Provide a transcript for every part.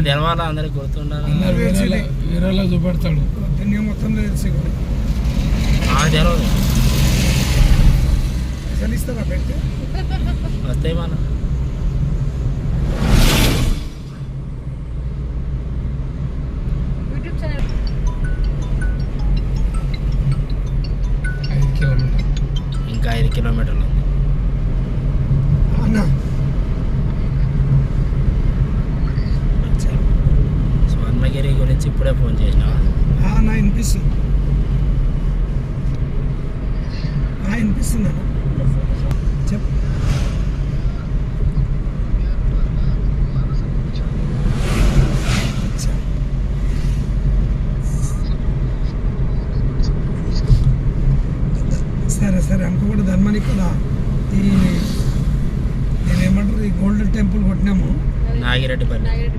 మరి తెలవాలా? అందరికి గుర్తుండాలి? అందరు వేరేలా చూపెడతాడు. మొత్తం తెలిసి తెలవదు. వస్తాయి మన. ఇంకా ఐదు కిలోమీటర్లు ఉంది. అన్న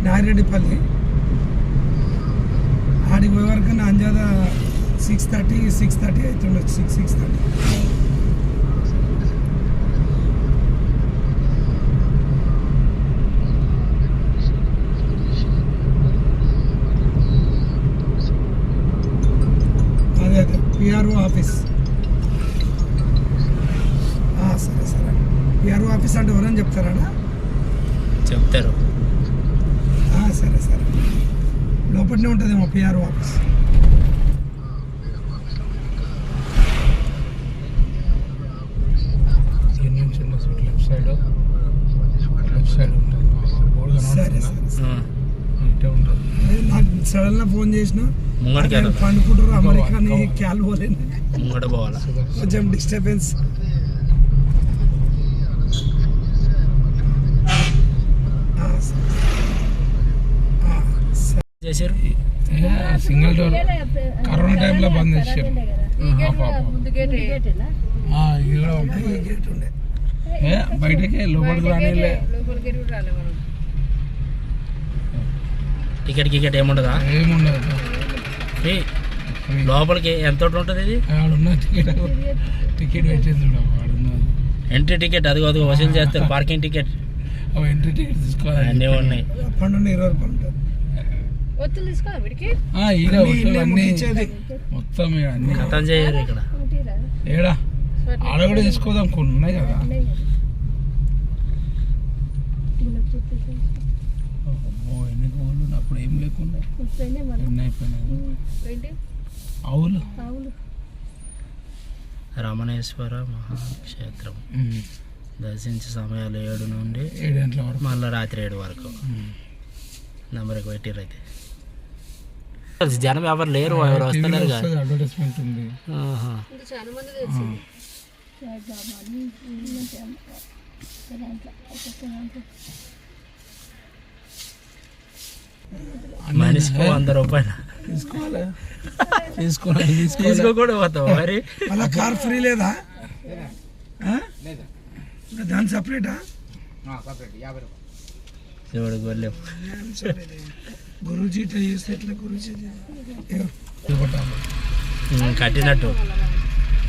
నాగిరెడ్డిపల్లి ఆడికి పోయే వరకు నా అంజాద సిక్స్ థర్టీ సిక్స్ థర్టీ అవుతుండొచ్చు సిక్స్ సిక్స్ థర్టీ అదే అదే పిఆర్ఓ ఆఫీస్ సరే సరే. పిఆర్ఓ ఆఫీస్ అంటే ఎవరని చెప్తారా చెప్తారు. సరే సరే. లోపలనే ఉంటుందేమో PRO office left side left side ఉంటుంది సరే. సరే నాకు సడన్గా ఫోన్ చేసిన పండుకుంటారు వా- క్యాల్ పోవాలా కొంచెం డిస్టర్బెన్స్ చేసారు సింగిల్ డోర్. కరోనా టైంలో బంద్ చేశారు. ఈ గేట్ పాపం. ముందు గేట్ ఆ, ఇది కూడా ఉంటుంది. గేట్ ఉండే. ఏ బయటకి లోపలికి రానిలే. లోపల గేట్ కూడా రాలే మనం టికెట్ గికెట్ ఏముండదా? ఏముండదు. ఫ్రీ. లోపలికి ఎంత ఉంటుంది ఇది? ఆడున్న టికెట్. ఎంట్రీ టికెట్ అది అది వసూలు చేస్తారు పార్కింగ్ టికెట్ అవి ఎంట్రీ టికెట్ తీసుకోవాలి. అన్నీ ఉన్నాయి. పన్నెండు ఇరవై ఒత్తులు వీడికి. మొత్తం అన్ని. కథం చేయరు ఇక్కడ ఏడా? ఆడ కూడా తీసుకోదాం కొన్ని ఉన్నాయి కదా. ఎన్ని గోళ్ళు అప్పుడు ఏం లేకుండా. ఎన్ని అయిపోయినాయి? రమణేశ్వర మహాక్షేత్రం. దర్శించే సమయాలు ఏడు నుండి ఏడు గంటల వరకు. మళ్ళీ రాత్రి ఏడు వరకు. నెంబర్కి పెట్టిర్రు అయితే. జనం ఎవరు లేరు ఎవరు వస్తున్నారు అడ్వర్టైజ్మెంట్ ఉంది. మనిషికి వంద రూపాయలు. తీసుకోవాలి? తీసుకోవాలి తీసుకోవాలి? తీసుకోకూడదు పోతావు మరి. మళ్ళా కార్ ఫ్రీ లేదా? దాని సపరేటా చూడు గొల్లెం గురూజీ ఇట్లా చేస్తే ఎట్లా గురూజీ? కట్టినట్టు.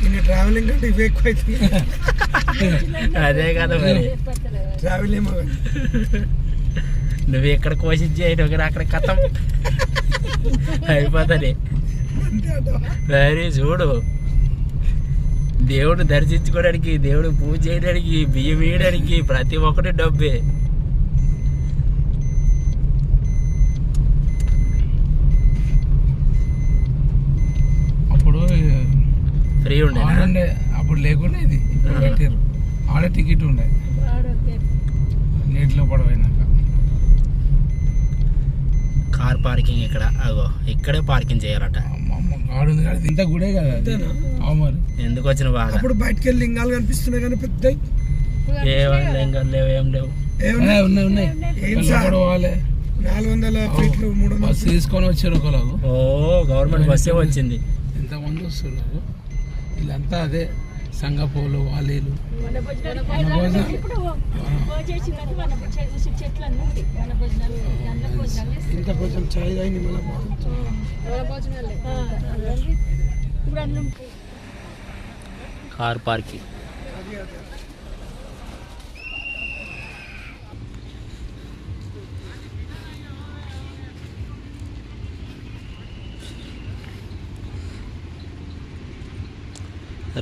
ఈయన ట్రావెలింగ్ అంటే ఇవి ఎక్కువ అవుతుంది. అదే కదా మరి. ట్రావెల్ ఏమో కానీ. నువ్వు ఎక్కడ కోషించి అయినా అక్కడ కథం. అయిపోతుంది? మరి చూడు. దేవుడు దర్శించుకోవడానికి దేవుడు పూజ చేయడానికి బియ్యం వేయడానికి ప్రతి ఒక్కటి డబ్బే అప్పుడు ఫ్రీ ఉండే. అప్పుడు లేకుండా ఇది. పెట్టారు ఆడ టికెట్ ఉండే. నీటిలో పడపోయినాక కార్ పార్కింగ్ ఇక్కడ అగో ఇక్కడే పార్కింగ్ చేయాలట. ఇంత గుడే కదా ఎందుకు వచ్చిన బాధ? అప్పుడు బయటకు వెళ్ళి లింగాలు కనిపిస్తున్నాయి కానీ పెద్ద ఏం లేవు లేవు. ఏం లేవు ఉన్నాయి ఉన్నాయి? పోవాలి నాలుగు వందల ఫీట్లు మూడు బస్సు తీసుకొని వచ్చారు ఒకలాగు. ఓ గవర్నమెంట్ బస్సే వచ్చింది. ఎంతమంది వస్తున్నారు? వీళ్ళంతా అదే సంగపోలు వాలీలు. మన భోజనాలు మన భోజనం. ఇంత కొంచెం చాయ్ అయింది కార్ పార్కింగ్.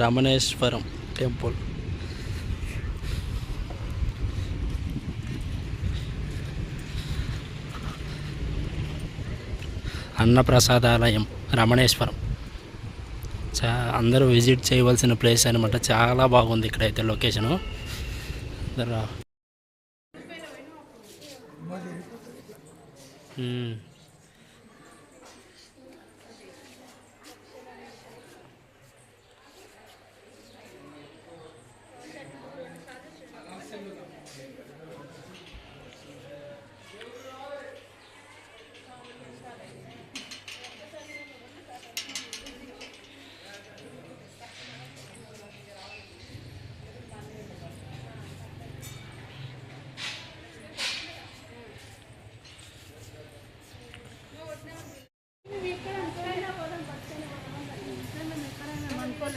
రమణేశ్వరం టెంపుల్. అన్నప్రసాదాలయం రమణేశ్వరం. చా అందరూ విజిట్ చేయవలసిన ప్లేస్ అనమాట చాలా బాగుంది ఇక్కడైతే లొకేషను.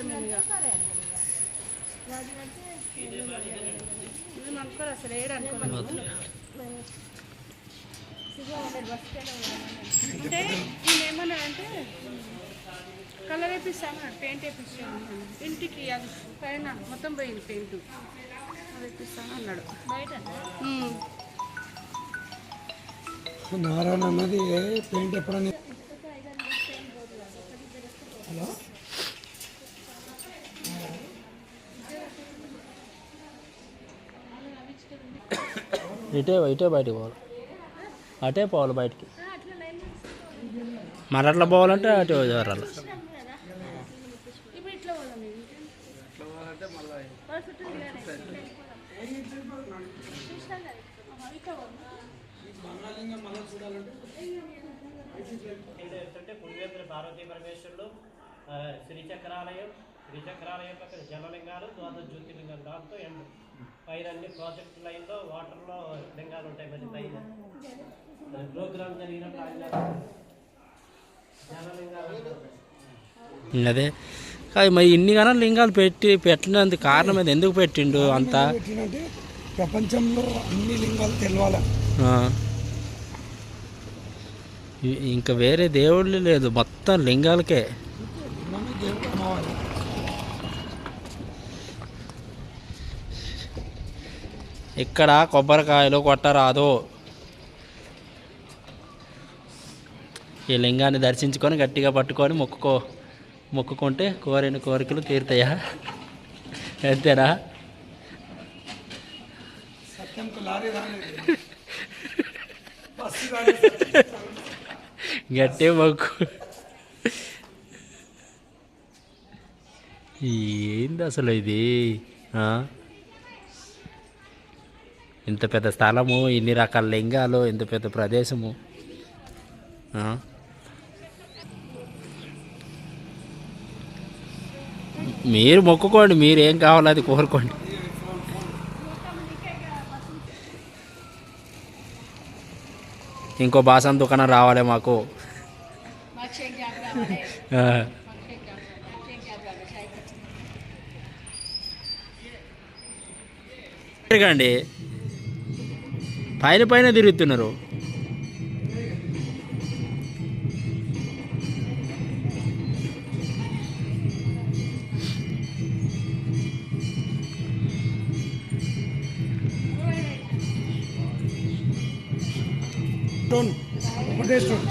రా మ్మ్. అసలు ఏడు అనుకోలేదు అంటే నేను ఏమన్నా అంటే కలర్ వేపిస్తాను పెయింట్ వేపిస్తాను ఇంటికి అది పైన మొత్తం పోయింది పెయింట్ అది వేపిస్తాను అన్నాడు బయట నారాయణ అన్నది పెయింట్ ఎప్పుడని హలో ఇటే ఇటే బయటికి పోవాలి. అటే పోవాలి బయటికి. మరి అట్లా పోవాలంటే అటే వెళ్ళాలి శ్రీ ఇట్లా పార్వతీ పరమేశ్వరుడు శ్రీచక్రాలయం శ్రీచక్రాలయం పక్కన జలలింగాలు ద్వాదశ జ్యోతిర్లింగం దాంతో ఎండ్. పైన అన్ని ప్రాజెక్ట్ లైన్లో వాటర్లో లింగాలు ఉంటాయి మరి పైన. ప్రోగ్రామ్ జరిగినప్పుడు అదే. కాదు మరి ఇన్ని గానా లింగాలు పెట్టి పెట్టినందుకు కారణం అది ఎందుకు పెట్టిండు అంతా? పెట్టినంటే ప్రపంచంలో అన్ని లింగాలు తెలవాలి. ఆ. ఇ- ఇంకా వేరే దేవుళ్ళు లేదు మొత్తం లింగాలకే. దేవుడు ఇక్కడ కొబ్బరికాయలు కొట్టరాదు. ఈ లింగాన్ని దర్శించుకొని గట్టిగా పట్టుకొని మొక్కుకో మొక్కుకుంటే కోరిన కోరికలు తీరుతాయా? అంతేనా? గట్టి మొక్కు. ఏంది అసలు ఇది? ఆ? ఇంత పెద్ద స్థలము ఇన్ని రకాల లింగాలు ఇంత పెద్ద ప్రదేశము. మీరు మొక్కుకోండి మీరు ఏం కావాలో అది కోరుకోండి. ఇంకో బాసం దుకాణం రావాలి మాకు. అండి పైన పైన తిరుగుతున్నారు. ఒకటే స్టోన్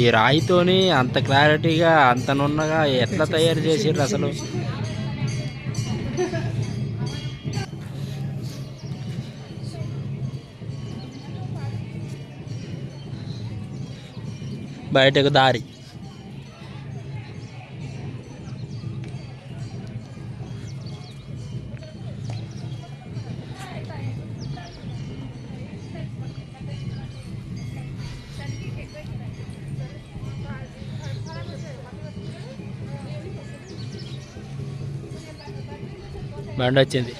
ఈ రాయితోని అంత క్లారిటీగా అంత నున్నగా ఎట్లా తయారు చేసిర్రు అసలు? బయటకు దారి. బండి వచ్చింది.